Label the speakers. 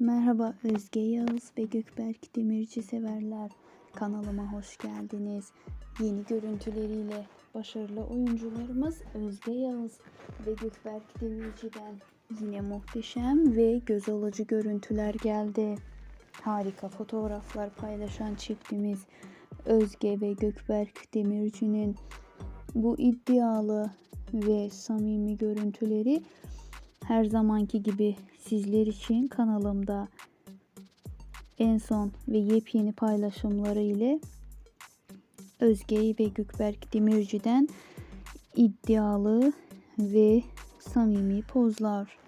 Speaker 1: Merhaba Özge Yağız ve Gökberk Demirci severler. Kanalıma hoş geldiniz. Yeni görüntüleriyle başarılı oyuncularımız Özge Yağız ve Gökberk Demirci'den yine muhteşem ve göz alıcı görüntüler geldi. Harika fotoğraflar paylaşan çiftimiz Özge ve Gökberk Demirci'nin bu iddialı ve samimi görüntüleri her zamanki gibi sizler için kanalımda en son ve yepyeni paylaşımları ile Özge ve Gökberk Demirci'den iddialı ve samimi pozlar.